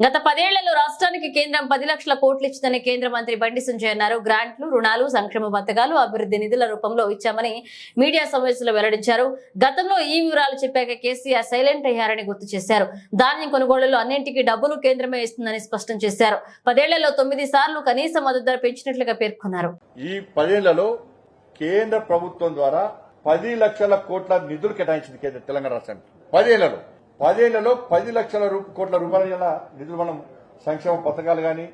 గత పదేళ్ళలో రాష్ట్రానికి కేంద్రం పది లక్షల కోట్లు ఇచ్చిందని కేంద్ర మంత్రి బండి సంజయ్ అన్నారు. గ్రాంట్లు రుణాలు సంక్షేమ పథకాలు అభివృద్ధి నిధుల రూపంలో ఇచ్చామని మీడియా సమావేశంలో వెల్లడించారు. గతంలో ఈ వివరాలు చెప్పాక కేసీఆర్ సైలెంట్ అయ్యారని గుర్తు చేశారు. ధాన్యం కొనుగోళ్ళలో అన్నింటికీ డబ్బులు కేంద్రమే ఇస్తుందని స్పష్టం చేశారు. పదేళ్ళలో తొమ్మిది సార్లు కనీస మద్దతు ధర పెంచినట్లుగా పేర్కొన్నారు. ఈ పదేళ్ళలో కేంద్ర ప్రభుత్వం ద్వారా పది లక్షల కోట్ల నిధులు కేటాయించింది తెలంగాణ రాష్ట్రానికి. పదేళ్ళలో. పదేళ్ళలో పది లక్షల కోట్ల రూపాయల నిధులు మనం సంక్షేమ పథకాలు కానీ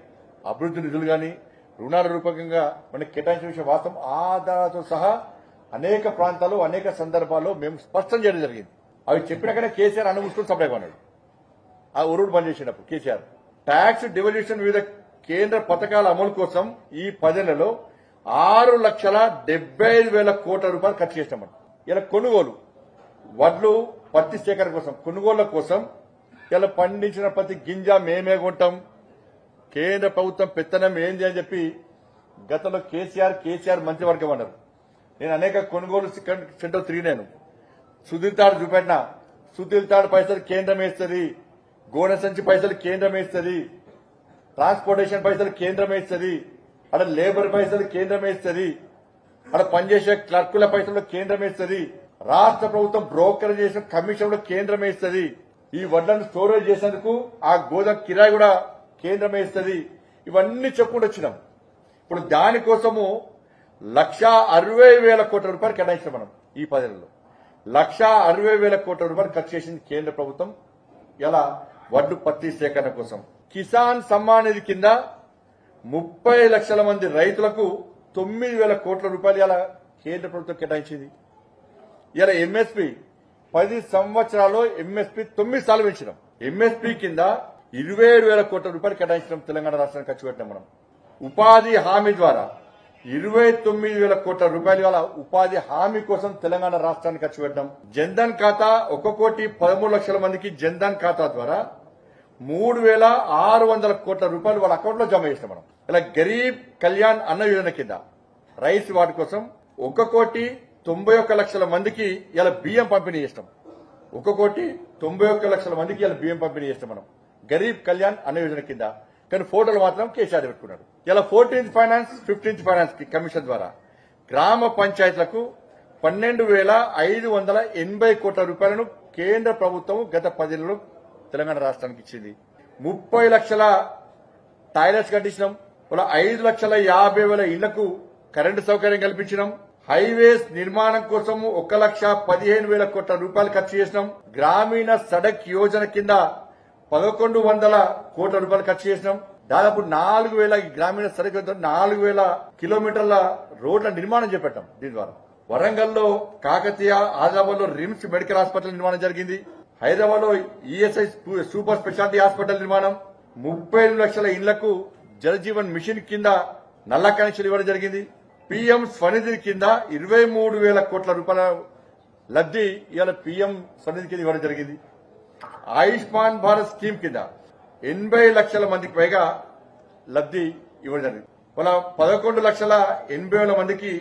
అభివృద్ధి నిధులు కానీ రుణాల రూపకంగా మనకి కేటాయించిన విషయం వాస్తవం ఆధారాలతో సహా అనేక ప్రాంతాల్లో అనేక సందర్భాల్లో మేము స్పష్టం చేయడం జరిగింది. అవి చెప్పినాకనే కేసీఆర్ అనుమూసుకుని సప్లై కొన్నాడు ఆ ఉరుడు పనిచేసేటప్పుడు చేసినప్పుడు కేసీఆర్. ట్యాక్స్ డివల్యూషన్ వివిధ కేంద్ర పథకాల అమలు కోసం ఈ పదేళ్ళలో ఆరు లక్షల డెబ్బై ఐదు వేల కోట్ల రూపాయలు ఖర్చు చేసినాం ఇలా కొనుగోలు వడ్లు పత్తి సేకరణ కోసం కొనుగోళ్ళ కోసం ఇలా పండించిన ప్రతి గింజ మేమే కొంటాం. కేంద్ర ప్రభుత్వం పెత్తనం ఏంది అని చెప్పి గతంలో కేసీఆర్ కేసీఆర్ మంత్రివర్గం అన్నారు. నేను అనేక కొనుగోలు సెంటర్ తిరిగినాను సుధీర్ తాడు చూపెట్టిన సుధీర్ తాడు పైసలు కేంద్రం వేస్తుంది గోనె సంచి పైసలు కేంద్రం వేస్తుంది ట్రాన్స్పోర్టేషన్ పైసలు కేంద్రం వేస్తుంది అక్కడ లేబర్ పైసలు కేంద్రం వేస్తుంది అక్కడ పనిచేసే క్లర్కుల పైసలు కేంద్రం వేస్తుంది రాష్ట్ర ప్రభుత్వం బ్రోకర్ చేసిన కమిషన్లో కేంద్రం వేస్తుంది ఈ వడ్లను స్టోరేజ్ చేసేందుకు ఆ గోదాం కిరాయి కూడా కేంద్రం వేస్తుంది ఇవన్నీ చెప్పుకుంటూ వచ్చినాం. ఇప్పుడు దానికోసము లక్ష అరవై వేల కోట్ల రూపాయలు కేటాయించాం మనం ఈ పదేళ్ళలో. లక్ష అరవై వేల కోట్ల రూపాయలు ఖర్చు చేసింది కేంద్ర ప్రభుత్వం. ఎలా? వడ్డు పత్తి సేకరణ కోసం. కిసాన్ సమ్మాన్ నిధి కింద ముప్పై లక్షల మంది రైతులకు తొమ్మిది వేల కోట్ల రూపాయలు ఇలా కేంద్ర ప్రభుత్వం కేటాయించింది? ఇలా ఎంఎస్పి పది సంవత్సరాల్లో ఎంఎస్పి తొమ్మిది సార్లు పెంచినాం. ఎంఎస్పి కింద ఇరవై ఏడు వేల కోట్ల రూపాయలు కేటాయించడం తెలంగాణ రాష్ట్రానికి ఖర్చు పెట్టినాం మనం. ఉపాధి హామీ ద్వారా ఇరవై తొమ్మిది వేల కోట్ల రూపాయలు గల ఉపాధి హామీ కోసం తెలంగాణ రాష్ట్రానికి ఖర్చు పెట్టడం జన్ధన్ ఖాతా ఒక కోటి పదమూడు లక్షల మందికి జన్ధన్ ఖాతా ద్వారా మూడు వేల ఆరు వందల కోట్ల రూపాయలు వాళ్ళ అకౌంట్లో జమ చేస్తాం మనం. ఇలా గరీబ్ కళ్యాణ్ అన్న యోజన కింద రైస్ వాటి కోసం ఒక కోటి తొంభై ఒక్క లక్షల మందికి ఇలా బియ్యం పంపిణీ చేస్తాం. ఒక కోటి తొంభై ఒక్క లక్షల మందికి ఇలా బియ్యం పంపిణీ చేస్తాం మనం. గరీబ్ కళ్యాణ్ అన్న యోజన కింద. కానీ ఫోటోలు మాత్రం కేసీఆర్ పెట్టుకున్నారు ఇలా ఫోర్టీన్త్ ఫైనాన్స్ ఫిఫ్టీన్త్ ఫైనాన్స్కి కమిషన్ ద్వారా. గ్రామ పంచాయతీలకు పన్నెండు వేల ఐదు వందల ఎనభై కోట్ల రూపాయలను కేంద్ర ప్రభుత్వం గత పదేళ్ళలో తెలంగాణ రాష్ట్రానికి ఇచ్చింది. ముప్పై లక్షల టాయిలెట్స్ కట్టించినాం. ఇలా ఐదు లక్షల యాభై వేల ఇళ్ళకు కరెంటు సౌకర్యం కల్పించినాం. హైవేస్ నిర్మాణం కోసం ఒక లక్ష పదిహేను వేల కోట్ల రూపాయలు ఖర్చు చేసినాం. గ్రామీణ సడక్ యోజన కింద పదకొండు వందల కోట్ల రూపాయలు ఖర్చు చేసినాం. దాదాపు నాలుగు వేల గ్రామీణ సడక్ యోజన నాలుగు వేల కిలోమీటర్ల రోడ్ల నిర్మాణం చేపట్టాం దీని ద్వారా. వరంగల్లో కాకతీయ ఆదిలాబాద్లో రిమ్స్ మెడికల్ హాస్పిటల్ నిర్మాణం జరిగింది. హైదరాబాద్లో ఈఎస్ఐ సూపర్ స్పెషాలిటీ హాస్పిటల్ నిర్మాణం. ముప్పై లక్షల ఇళ్ళకు జలజీవన్ మిషన్ కింద నల్ల కనెక్షన్ ఇవ్వడం జరిగింది. పీఎం స్వనిధి కింద ఇరవై మూడు వేల కోట్ల రూపాయల లబ్ధి ఇవాళ పీఎం స్వనిధి కింద ఇవ్వడం జరిగింది. ఆయుష్మాన్ భారత్ స్కీమ్ కింద ఎనభై లక్షల మందికి పైగా లబ్ధి ఇవ్వడం జరిగింది. వాళ్ళ పదకొండు లక్షల ఎనభై వేల మందికి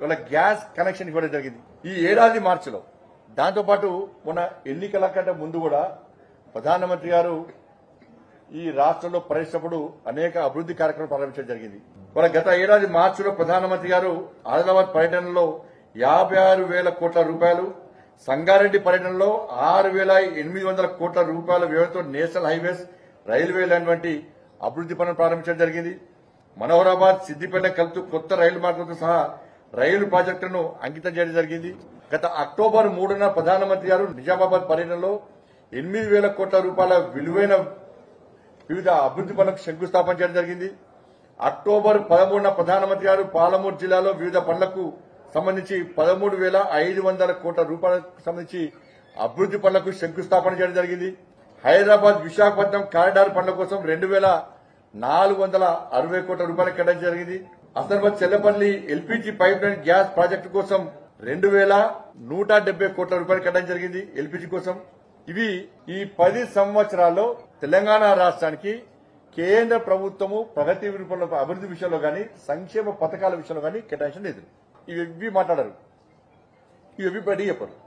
వాళ్ళ గ్యాస్ కనెక్షన్ ఇవ్వడం జరిగింది. ఈ ఏడాది మార్చిలో దాంతోపాటు మొన్న ఎన్నికల కంటే ముందు కూడా ప్రధానమంత్రి గారు ఈ రాష్ట్రంలో ప్రవేశించినప్పుడు అనేక అభివృద్ధి కార్యక్రమాలు ప్రారంభించడం జరిగింది. మన గత ఏడాది మార్చిలో ప్రధానమంత్రి గారు ఆదిలాబాద్ పర్యటనలో యాభై ఆరు వేల కోట్ల రూపాయలు సంగారెడ్డి పర్యటనలో ఆరు వేల ఎనిమిది వందల కోట్ల రూపాయల వ్యయంతో నేషనల్ హైవేస్ రైల్వే లైన్ వంటి అభివృద్ధి పనులు ప్రారంభించడం జరిగింది. మనోహరాబాద్ సిద్దిపేట కలుతూ కొత్త రైలు మార్గంతో సహా రైలు ప్రాజెక్టును అంకితం చేయడం జరిగింది. గత అక్టోబర్ మూడున ప్రధానమంత్రి గారు నిజామాబాద్ పర్యటనలో ఎనిమిది వేల కోట్ల రూపాయల విలువైన వివిధ అభివృద్ధి పనులకు శంకుస్థాపన చేయడం జరిగింది. అక్టోబర్ పదమూడున ప్రధానమంత్రి గారు పాలమూరు జిల్లాలో వివిధ పనులకు సంబంధించి పదమూడు వేల ఐదు వందల కోట్ల రూపాయలకు సంబంధించి అభివృద్ధి పనులకు శంకుస్థాపన చేయడం జరిగింది. హైదరాబాద్ విశాఖపట్నం కారిడార్ పనుల కోసం రెండు వేల నాలుగు వందల అరవై కోట్ల రూపాయలు కేటాయించడం జరిగింది. Asarbad Chellapalli LPG pipeline gas project కోసం రెండు వేల నూట డెబ్బై కోట్ల రూపాయలు కేటాయించడం జరిగింది. ఎల్పీజీ కోసం ఇవి ఈ పది సంవత్సరాల్లో తెలంగాణ రాష్ట్రానికి కేంద్ర ప్రభుత్వము ప్రగతి రూపంలో అభివృద్ధి విషయంలో గాని సంక్షేమ పథకాల విషయంలో గాని కేటాయించడం లేదు. ఇవి ఇవి మాట్లాడరు. ఇవి బడి చెప్పరు.